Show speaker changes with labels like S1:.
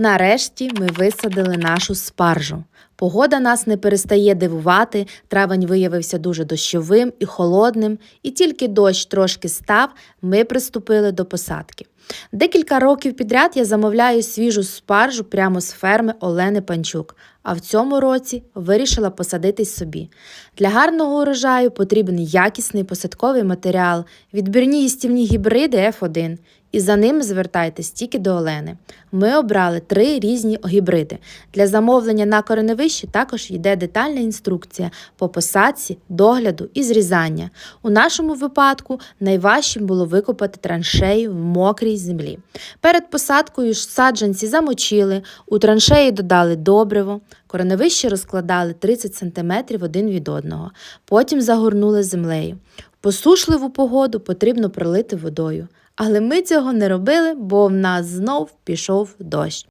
S1: Нарешті ми висадили нашу спаржу. Погода нас не перестає дивувати, травень виявився дуже дощовим і холодним, і тільки дощ трошки став, ми приступили до посадки. Декілька років підряд я замовляю свіжу спаржу прямо з ферми Олени Панчук, а в цьому році вирішила посадитись собі. Для гарного урожаю потрібен якісний посадковий матеріал, відбірні їстівні гібриди F1. І за ними звертайтесь тільки до Олени. Ми обрали три різні гібриди. Для замовлення на кореневищі також йде детальна інструкція по посадці, догляду і зрізання. У нашому випадку найважчим було викопати траншею в мокрій землі. Перед посадкою саджанці замочили, у траншеї додали добриво, кореневище розкладали 30 см один від одного, потім загорнули землею. Посушливу погоду потрібно пролити водою. Але ми цього не робили, бо в нас знов пішов дощ.